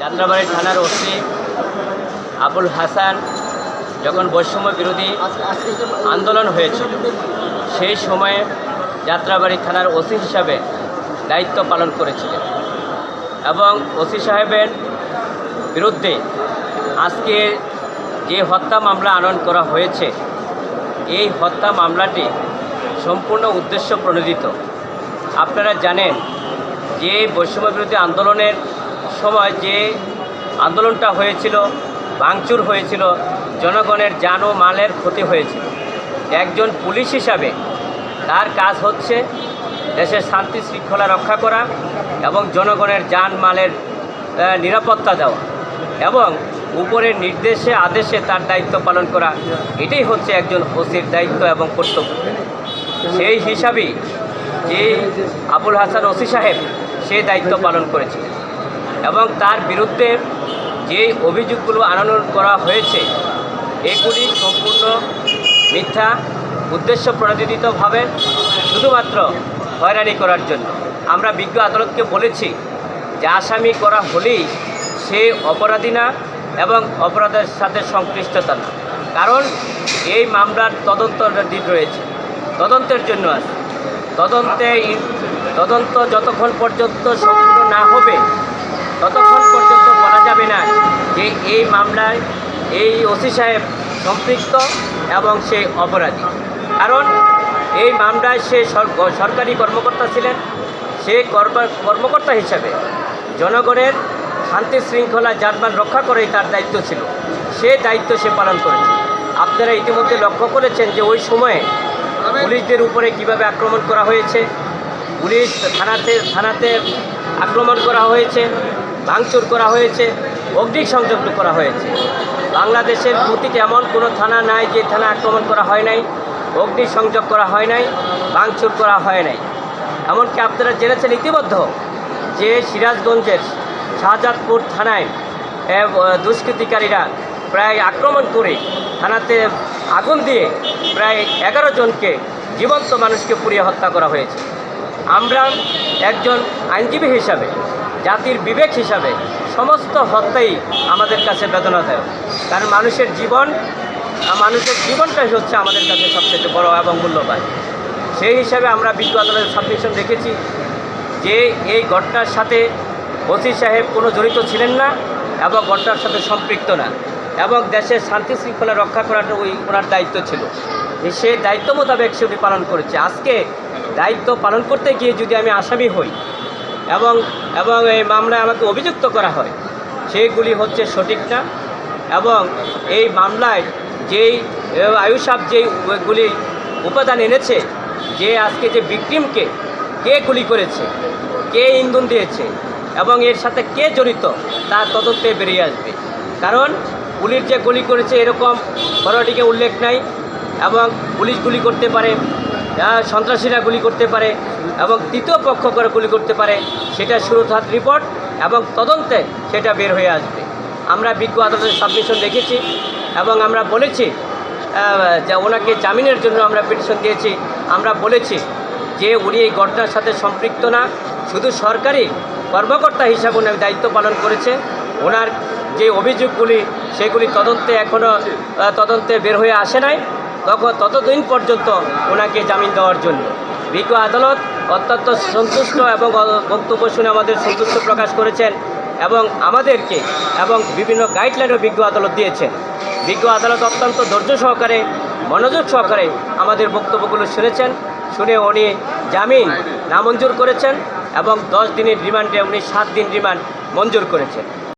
যাত্রাবাড়ি থানার ওসি আবুল হাসান যখন বৈষম্য বিরোধী আন্দোলন হয়েছিল, সেই সময়ে যাত্রাবাড়ি থানার ওসি হিসাবে দায়িত্ব পালন করেছিলেন। এবং ওসি সাহেবের বিরুদ্ধে আজকে যে হত্যা মামলা আনয়ন করা হয়েছে, এই হত্যা মামলাটি সম্পূর্ণ উদ্দেশ্য প্রণোদিত। আপনারা জানেন যে বৈষম্য বিরোধী আন্দোলনের সময় যে আন্দোলনটা হয়েছিল, ভাঙচুর হয়েছিল, জনগণের যান ও মালের ক্ষতি হয়েছিল একজন পুলিশ হিসাবে তার কাজ হচ্ছে দেশের শান্তি শৃঙ্খলা রক্ষা করা এবং জনগণের যান মালের নিরাপত্তা দেওয়া এবং উপরের নির্দেশে, আদেশে তার দায়িত্ব পালন করা, এটাই হচ্ছে একজন ওসির দায়িত্ব এবং কর্তব্য। সেই হিসাবেই যে আবুল হাসান ওসি সাহেব সেই দায়িত্ব পালন করেছিলেন। এবং তার বিরুদ্ধে যে অভিযোগগুলো আনয়ন করা হয়েছে, এগুলি সম্পূর্ণ মিথ্যা, উদ্দেশ্য প্রণোদিতভাবে শুধুমাত্র হয়রানি করার জন্য। আমরা বিজ্ঞ আদালতকে বলেছি যে আসামি করা হলেই সে অপরাধী না এবং অপরাধের সাথে সংশ্লিষ্টতা না। কারণ এই মামলার তদন্ত দিন রয়েছে। তদন্তের জন্য আছে। তদন্তে তদন্ত যতক্ষণ পর্যন্ত সম্পূর্ণ না হবে ততক্ষণ পর্যন্ত বলা যাবে না যে এই মামলায় এই ওসি সাহেব সম্পৃক্ত এবং সে অপরাধী। কারণ এই মামলায় সে সরকারি কর্মকর্তা ছিলেন। সে কর্ম- কর্মকর্তা হিসাবে জনগণের শান্তি শৃঙ্খলা জানমান রক্ষা করেই তার দায়িত্ব ছিল। সে দায়িত্ব সে পালন করেছে। আপনারা ইতিমধ্যে লক্ষ্য করেছেন যে ওই সময়ে পুলিশদের উপরে কীভাবে আক্রমণ করা হয়েছে। পুলিশ থানাতে থানাতে আক্রমণ করা হয়েছে, ভাঙচুর করা হয়েছে অগ্নি সংযুক্ত করা হয়েছে। বাংলাদেশের প্রতিটি এমন কোনো থানা নাই যে থানা আক্রমণ করা হয় নাই অগ্নি সংযোগ করা হয় নাই, ভাঙচুর করা হয় নাই। এমনকি আপনারা জেনেছেন ইতিমধ্য যে সিরাজগঞ্জের শাহজাদপুর থানায় দুষ্কৃতিকারীরা প্রায় আক্রমণ করে থানাতে আগুন দিয়ে প্রায় এগারো জনকে জীবন্ত মানুষকে পুড়িয়ে হত্যা করা হয়েছে। আমরা একজন আইনজীবী হিসাবে, জাতির বিবেক হিসাবে সমস্ত হত্যাই আমাদের কাছে বেদনাদায়ক। কারণ মানুষের জীবন, মানুষের জীবনটাই হচ্ছে আমাদের কাছে সবচেয়ে বড় এবং মূল্যবান। সেই হিসাবে আমরা বিজ্ঞ আদালতের সাবমিশন দেখেছি যে এই ঘটনার সাথে ওসি সাহেব কোনো জড়িত ছিলেন না এবং ঘটনার সাথে সম্পৃক্ত না এবং দেশের শান্তি শৃঙ্খলা রক্ষা করাটা ওই ওনার দায়িত্ব ছিল। সে দায়িত্ব মোতাবেক সে পালন করেছে। আজকে দায়িত্ব পালন করতে গিয়ে যদি আমি আসামি হই এবং এবং এই মামলায় আমাকে অভিযুক্ত করা হয়, সেইগুলি হচ্ছে সঠিক না। এবং এই মামলায় যেই আয়ুষাব যেইগুলি উপাদান এনেছে, যে আজকে যে বিক্রিমকে কে গুলি করেছে, কে ইন্ধন দিয়েছে, এবং এর সাথে কে জড়িত তা তদন্তে বেরিয়ে আসবে। কারণ পুলিশ যে গুলি করেছে এরকম ফরওয়ার্ডিকে উল্লেখ নাই, এবং পুলিশ গুলি করতে পারে সন্ত্রাসীরা গুলি করতে পারে এবং তৃতীয় পক্ষ করে গুলি করতে পারে, সেটা শুরুথাত রিপোর্ট এবং তদন্তে সেটা বের হয়ে আসবে। আমরা বিজ্ঞ আদালতের সাবমিশন রেখেছি এবং আমরা বলেছি যে ওনাকে জামিনের জন্য আমরা পিটিশন দিয়েছি। আমরা বলেছি যে উনি এই ঘটনার সাথে সম্পৃক্ত না, শুধু সরকারি কর্মকর্তা হিসাবে উনি দায়িত্ব পালন করেছে। ওনার যে অভিযোগগুলি, সেগুলি তদন্তে এখনও তদন্তে বের হয়ে আসে নাই। তখন ততদিন পর্যন্ত ওনাকে জামিন দেওয়ার জন্য। বিজ্ঞ আদালত অত্যন্ত সন্তুষ্ট এবং বক্তব্য শুনে আমাদের সন্তুষ্ট প্রকাশ করেছেন এবং আমাদেরকে এবং বিভিন্ন গাইডলাইনও বিজ্ঞ আদালত দিয়েছেন। বিজ্ঞ আদালত অত্যন্ত ধৈর্য সহকারে, মনোযোগ সহকারে আমাদের বক্তব্যগুলো শুনেছেন, শুনে উনি জামিন নামঞ্জুর করেছেন এবং দশ দিনের রিমান্ডে উনি সাত দিন রিমান্ড মঞ্জুর করেছেন।